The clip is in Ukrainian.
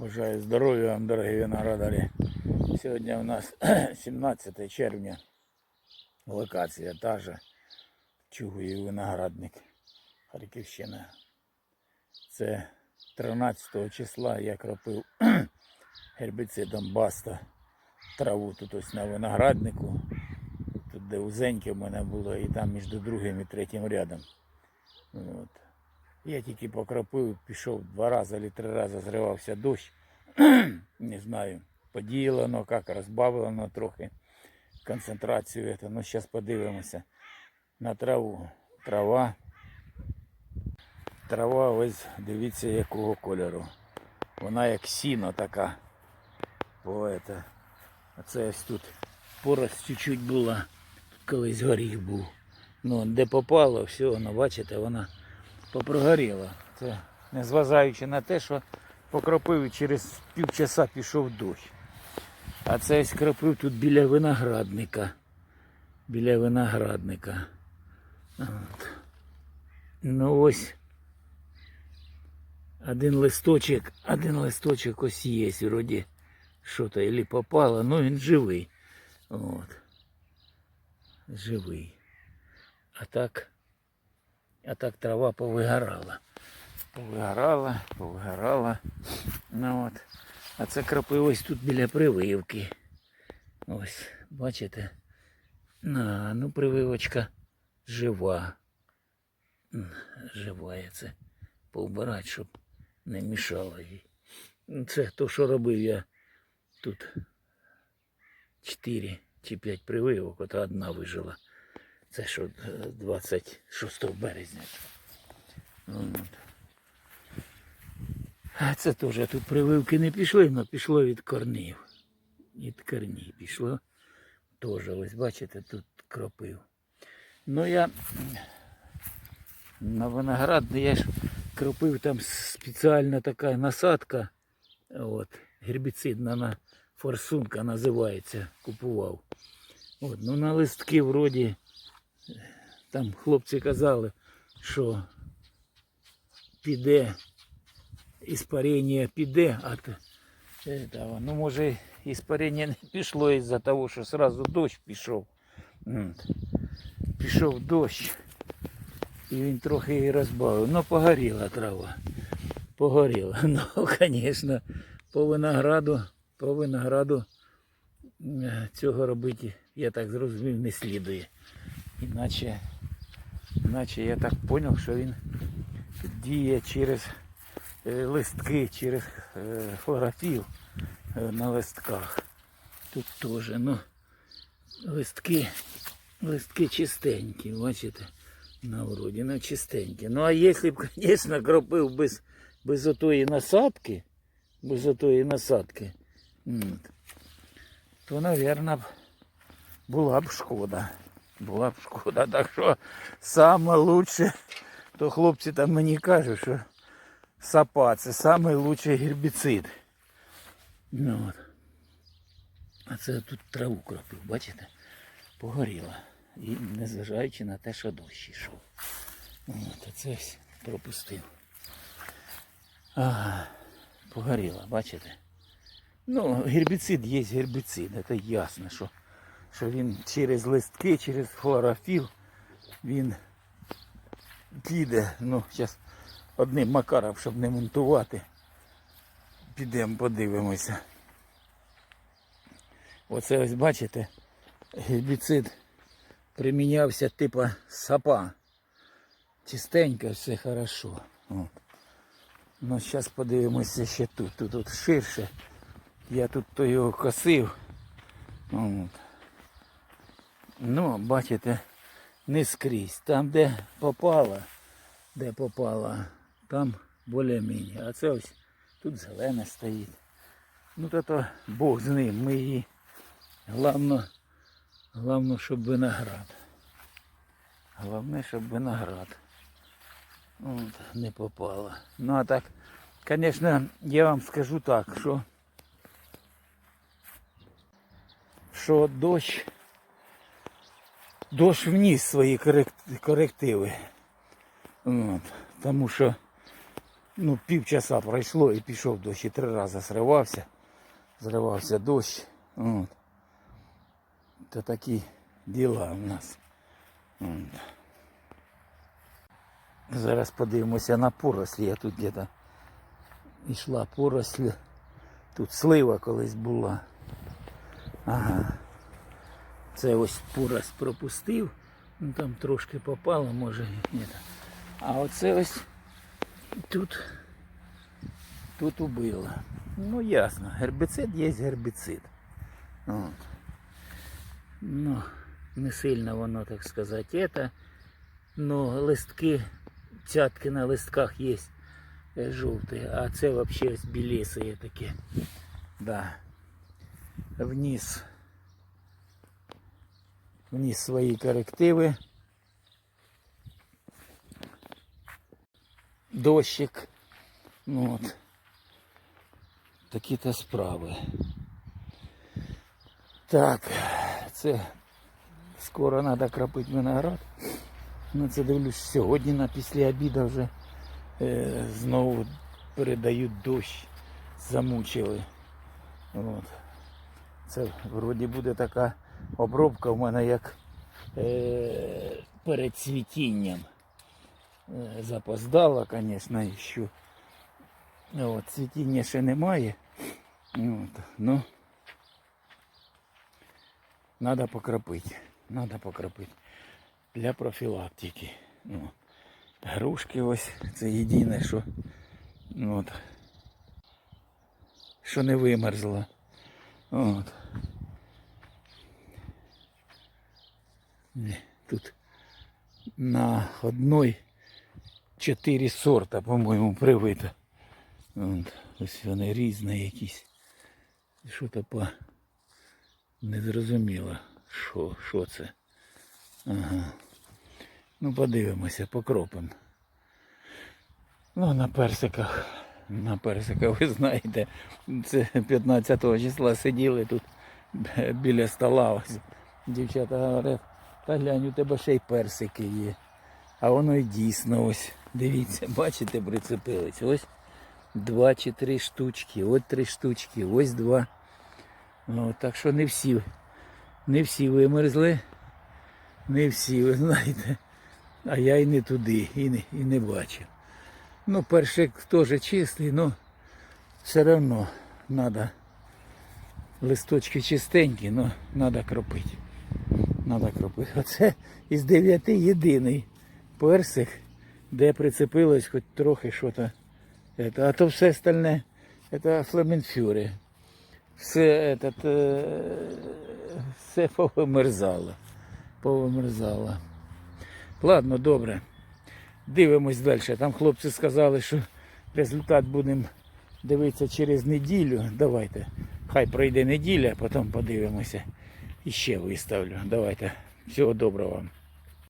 Бажаю здоров'я вам, дорогі виноградарі. Сьогодні у нас 17 червня. Локація та же. Чугуєв виноградник. Харківщина. Це 13 числа я кропив гербіцидом Баста траву тут ось на винограднику. Тут де узеньке в мене було, і там між другим і третім рядом. От. Я тільки покропив, пішов два рази або три рази зривався дощ. Не знаю, подіяло воно, як розбавило трохи концентрацію. Ну, зараз подивимося на траву. Трава. Трава, ось дивіться якого кольору. Вона як сіно така. Это. А це ось тут порость чуть-чуть була. Колись горіх був. Ну, де попало, все, воно, бачите, вона попрогоріла. Це незважаючи на те, що покропив і через півчаса пішов дощ. А це ось кропив тут біля виноградника. Біля виноградника. От. Ну ось. Один листочок, один листочок ось є, вроді що-то или попало, ну він живий. От. Живий. А так, а так трава повигорала. Повигорала, повигорала. Ну от. А це кропив ось тут біля прививки. Ось, бачите? На, ну прививочка жива. Жива я це повбирати, щоб не мішало їй. Це то, що робив я тут 4 чи 5 прививок, от одна вижила. Це що е, 26 березня. А це теж тут прививки не пішли, але пішло від корнів. Від корнів пішло. Теж, ось бачите, тут кропив. Ну я на виноград, ну, я ж кропив там спеціальна така насадка. От, гербіцидна на форсунка називається, купував. От, ну на листки вроді там хлопці казали, що піде, іспарення піде, а то, этого, ну може іспарення не пішло із-за того, що сразу дощ пішов. Пішов дощ. І він трохи її розбавив. Ну погоріла трава. Погоріла. Ну, звісно, по винограду, по винограду е, цього робити, я так зрозумів, не слідує. Іначе, іначе я так зрозумів, що він діє через е, листки, через е, хлорофіл е, на листках. Тут теж, ну, листки, листки чистенькі, бачите, на вроді, ну чистенькі. Ну а якщо б, звісно, кропив без, без отої насадки, без отої насадки, м, то, мабуть, була б шкода. Була б шкода. Так що саме лучше, то хлопці там мені кажуть, що сапа це лучший гербіцид. Ну, от. А це тут траву кропив, бачите? Погоріла. І незважаючи на те, що дощ йшов. От, а це пропустив. Ага, погоріла, бачите? Ну, гербіцид є гербіцид, це ясно, що, що він через листки, через хлорофіл він піде. Ну, зараз одним макаром, щоб не монтувати. Підемо подивимося. Оце ось бачите, гербіцид примінявся типа сапа. Чистенько, все хорошо. От. Ну, зараз подивимося ще тут. Тут, тут ширше. Я тут то його косив. От. Ну, бачите, не скрізь. Там, де попало, де попало, там більш-менш. А це ось тут зелене стоїть. Ну то то Бог з ним. Ми її Главное, главное, щоб виноград. Головне, щоб виноград. От, не попало. Ну а так, звісно, я вам скажу так, що, що дощ, дощ вніс свої корек- корективи. От, тому що ну, півчаса пройшло і пішов дощ. І три рази зривався. Зривався дощ. От. То такі діла в нас. От. Зараз подивимося на порослі. Я тут где-то йшла поросль. Тут слива колись була. Ага. Це ось поросль пропустив. Ну там трошки попало, може. Ні. А оце ось тут, тут убило. Ну ясно, гербіцид є гербіцид. От. Ну, не сильно воно, так сказати, это. Но листки, цятки на листках є е, жовті, а це взагалі ось білесые таке. Да. Вниз. Вниз свої корективи. Дощик. Ну, от. Такі-то справи. Так, це скоро треба кропити виноград. Ну це дивлюсь, сьогодні на після обіду вже е, знову передають дощ. Замучили. От. Це вроді буде така обробка в мене як е, перед цвітінням. Е, Запоздала, звісно, ще. От, цвітіння ще немає. От, ну, Надо покропити. Надо покропити. Для профілактики. Ну, грушки ось, це єдине, що, от, що не вимерзла. От. Ні, Тут на одной чотири сорта, по-моєму, привито. Ось вони різні якісь. Що то по незрозуміло, що, що це. Ага. Ну, подивимося, покропимо. Ну, на персиках. На персиках, ви знаєте, це 15 числа сиділи тут біля стола. Ось. Дівчата говорять, та глянь, у тебе ще й персики є. А воно і дійсно ось. Дивіться, бачите, прицепились. Ось два чи три штучки, ось три штучки, ось два. Ну, так що не всі, не всі вимерзли. Не всі, ви знаєте. А я і не туди, і не, і не бачив. Ну, першик теж чистий, але все одно треба. Листочки чистенькі, але треба кропити. Треба кропити. Оце із дев'яти єдиний персик, де прицепилось хоч трохи що то. Это, а то все остальне це фламенфюри. Все, этот, е, все повимерзало. Повимерзало. Ладно, добре. Дивимось далі. Там хлопці сказали, що результат будемо дивитися через неділю. Давайте. Хай пройде неділя, потім подивимося. І ще виставлю. Давайте. Всього доброго вам.